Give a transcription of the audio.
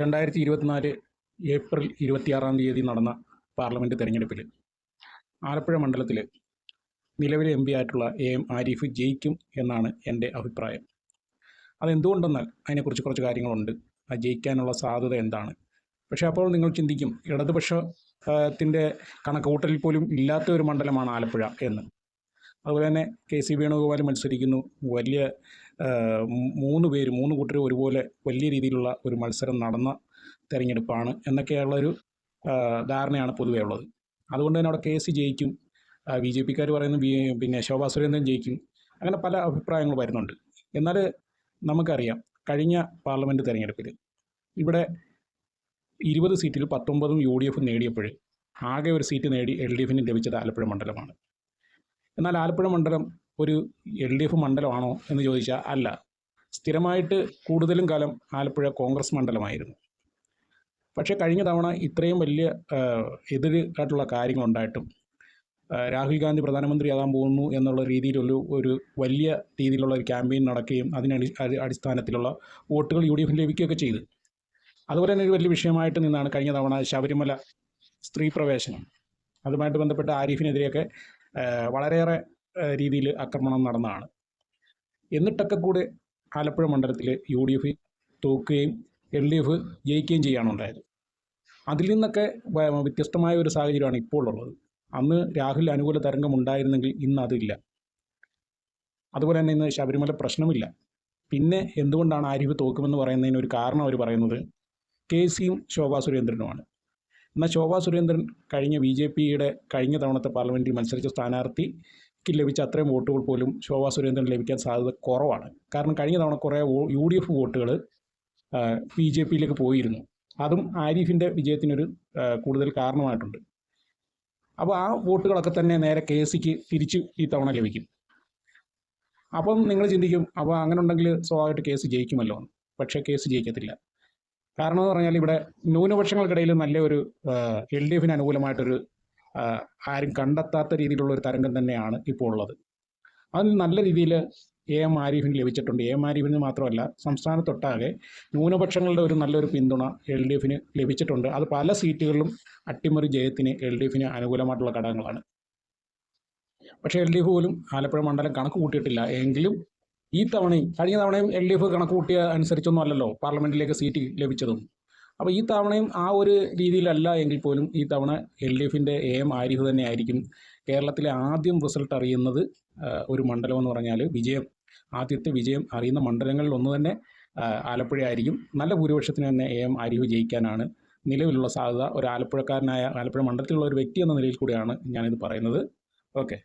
രണ്ടായിരത്തി ഇരുപത്തിനാല് ഏപ്രിൽ ഇരുപത്തിയാറാം തീയതി നടന്ന പാർലമെന്റ് തെരഞ്ഞെടുപ്പിൽ ആലപ്പുഴ മണ്ഡലത്തിൽ നിലവിലെ എം പി ആയിട്ടുള്ള എ എം ആരിഫ് ജയിക്കും എന്നാണ് എന്റെ അഭിപ്രായം. അതെന്തുകൊണ്ടെന്നാൽ അതിനെക്കുറിച്ച് കുറച്ച് കാര്യങ്ങളുണ്ട്. ആ ജയിക്കാനുള്ള സാധ്യത എന്താണ്? പക്ഷേ അപ്പോൾ നിങ്ങൾ ചിന്തിക്കും ഇടതുപക്ഷത്തിന്റെ കണക്കുകൂട്ടലിൽ പോലും ഇല്ലാത്ത ഒരു മണ്ഡലമാണ് ആലപ്പുഴ എന്ന്. അതുപോലെ തന്നെ കെ സി വേണുഗോപാൽ മത്സരിക്കുന്നു. വലിയ മൂന്ന് പേര് മൂന്ന് കൂട്ടർ ഒരുപോലെ വലിയ രീതിയിലുള്ള ഒരു മത്സരം നടന്ന തെരഞ്ഞെടുപ്പാണ് എന്നൊക്കെയുള്ളൊരു ധാരണയാണ് പൊതുവേ ഉള്ളത്. അതുകൊണ്ട് തന്നെ അവിടെ കെ സി ജയിക്കും. ബി ജെ പിക്കാർ പറയുന്നു ബി പിന്നെ ശോഭാ സുരേന്ദ്രൻ ജയിക്കും. അങ്ങനെ പല അഭിപ്രായങ്ങൾ വരുന്നുണ്ട്. എന്നാൽ നമുക്കറിയാം കഴിഞ്ഞ പാർലമെന്റ് തെരഞ്ഞെടുപ്പിൽ ഇവിടെ ഇരുപത് സീറ്റിൽ പത്തൊമ്പതും യു ഡി എഫ് നേടിയപ്പോൾ ആകെ ഒരു സീറ്റ് നേടി എൽ ഡി എഫിന് ലഭിച്ചത് ആലപ്പുഴ മണ്ഡലമാണ്. എന്നാൽ ആലപ്പുഴ മണ്ഡലം ഒരു എൽ ഡി എഫ് മണ്ഡലമാണോ എന്ന് ചോദിച്ചാൽ അല്ല. സ്ഥിരമായിട്ട് കൂടുതലും കാലം ആലപ്പുഴ കോൺഗ്രസ് മണ്ഡലമായിരുന്നു. പക്ഷേ കഴിഞ്ഞ തവണ ഇത്രയും വലിയ എതിരായിട്ടുള്ള കാര്യങ്ങളുണ്ടായിട്ടും രാഹുൽ ഗാന്ധി പ്രധാനമന്ത്രിയാകാൻ പോകുന്നു എന്നുള്ള രീതിയിലൊരു ഒരു വലിയ രീതിയിലുള്ള ഒരു ക്യാമ്പയിൻ നടക്കുകയും അതിനടി അടിസ്ഥാനത്തിലുള്ള വോട്ടുകൾ യു ഡി എഫിന് ലഭിക്കുകയൊക്കെ ചെയ്തു. അതുപോലെ തന്നെ ഒരു വലിയ വിഷയമായിട്ട് നിന്നാണ് കഴിഞ്ഞ തവണ ശബരിമല സ്ത്രീ പ്രവേശനം. അതുമായിട്ട് ബന്ധപ്പെട്ട ആരിഫിനെതിരെയൊക്കെ വളരെയേറെ രീതിയിൽ ആക്രമണം നടന്നതാണ്. എന്നിട്ടൊക്കെ കൂടെ ആലപ്പുഴ മണ്ഡലത്തിൽ യു ഡി എഫ് തോക്കുകയും എൽ ഡി എഫ് ജയിക്കുകയും ചെയ്യാനുണ്ടായത് അതിൽ നിന്നൊക്കെ വ്യത്യസ്തമായ ഒരു സാഹചര്യമാണ് ഇപ്പോൾ ഉള്ളത് അന്ന് രാഹുൽ അനുകൂല തരംഗം ഉണ്ടായിരുന്നെങ്കിൽ ഇന്ന് അതില്ല. അതുപോലെ തന്നെ ഇന്ന് ശബരിമല പ്രശ്നമില്ല. പിന്നെ എന്തുകൊണ്ടാണ് ആരിഫ് തോക്കുമെന്ന് പറയുന്നതിന് ഒരു കാരണം അവർ പറയുന്നത് കെ സിയും ശോഭാ സുരേന്ദ്രനുമാണ്. എന്നാൽ ശോഭാ സുരേന്ദ്രൻ കഴിഞ്ഞ ബി ജെ പിയുടെ കഴിഞ്ഞ തവണത്തെ പാർലമെന്റിൽ മത്സരിച്ച സ്ഥാനാർത്ഥിക്ക് ലഭിച്ച അത്രയും വോട്ടുകൾ പോലും ശോഭാ സുരേന്ദ്രൻ ലഭിക്കാൻ സാധ്യത കുറവാണ്. കാരണം കഴിഞ്ഞ തവണ കുറേ യു ഡി എഫ് വോട്ടുകൾ ബി ജെ പിയിലേക്ക് പോയിരുന്നു. അതും ആരിഫിന്റെ വിജയത്തിനൊരു കൂടുതൽ കാരണമായിട്ടുണ്ട്. അപ്പോൾ ആ വോട്ടുകളൊക്കെ തന്നെ നേരെ കെ സിക്ക് തിരിച്ച് ഈ തവണ ലഭിക്കും. അപ്പം നിങ്ങൾ ചിന്തിക്കും അപ്പോൾ അങ്ങനെ ഉണ്ടെങ്കിൽ സ്വാഭാവികമായിട്ട് കേസ് ജയിക്കുമല്ലോ പക്ഷേ കേസ് ജയിക്കത്തില്ല. കാരണം എന്ന് പറഞ്ഞാൽ ഇവിടെ ന്യൂനപക്ഷങ്ങൾക്കിടയിൽ നല്ല ഒരു എൽ ഡി എഫിന് അനുകൂലമായിട്ടൊരു ആരും കണ്ടെത്താത്ത രീതിയിലുള്ള ഒരു തരംഗം തന്നെയാണ് ഇപ്പോൾ ഉള്ളത്. അതിൽ നല്ല രീതിയിൽ എ എം ആരിഫിന് ലഭിച്ചിട്ടുണ്ട്. എ എം ആരിഫിന് മാത്രമല്ല സംസ്ഥാനത്തൊട്ടാകെ ന്യൂനപക്ഷങ്ങളുടെ ഒരു നല്ലൊരു പിന്തുണ എൽ ഡി എഫിന് ലഭിച്ചിട്ടുണ്ട്. അത് പല സീറ്റുകളിലും അട്ടിമറി ജയത്തിന് എൽ ഡി എഫിന് അനുകൂലമായിട്ടുള്ള ഘടകങ്ങളാണ്. പക്ഷേ എൽ ഡി എഫ് പോലും ആലപ്പുഴ മണ്ഡലം കണക്ക് കൂട്ടിയിട്ടില്ല. എങ്കിലും ഈ തവണയും കഴിഞ്ഞ തവണയും എൽ ഡി എഫ് കണക്ക് കൂട്ടിയ അനുസരിച്ചൊന്നും അല്ലല്ലോ പാർലമെന്റിലേക്ക് സീറ്റ് ലഭിച്ചതും. അപ്പോൾ ഈ തവണയും ആ ഒരു രീതിയിലല്ല എങ്കിൽ പോലും ഈ തവണ എൽ ഡി എഫിന്റെ എ എം ആരിഫ് തന്നെയായിരിക്കും കേരളത്തിലെ ആദ്യം റിസൾട്ട് അറിയുന്നത് ഒരു മണ്ഡലം എന്ന് പറഞ്ഞാൽ വിജയം. ആദ്യത്തെ വിജയം അറിയുന്ന മണ്ഡലങ്ങളിൽ ഒന്ന് തന്നെ ആലപ്പുഴ ആയിരിക്കും. നല്ല ഭൂരിപക്ഷത്തിന് തന്നെ എ എം ആരിഫ് ജയിക്കാനാണ് നിലവിലുള്ള സാധ്യത. ഒരു ആലപ്പുഴക്കാരനായ ആലപ്പുഴ മണ്ഡലത്തിലുള്ള ഒരു വ്യക്തി എന്ന നിലയിൽ കൂടിയാണ് ഞാനിത് പറയുന്നത്. ഓക്കെ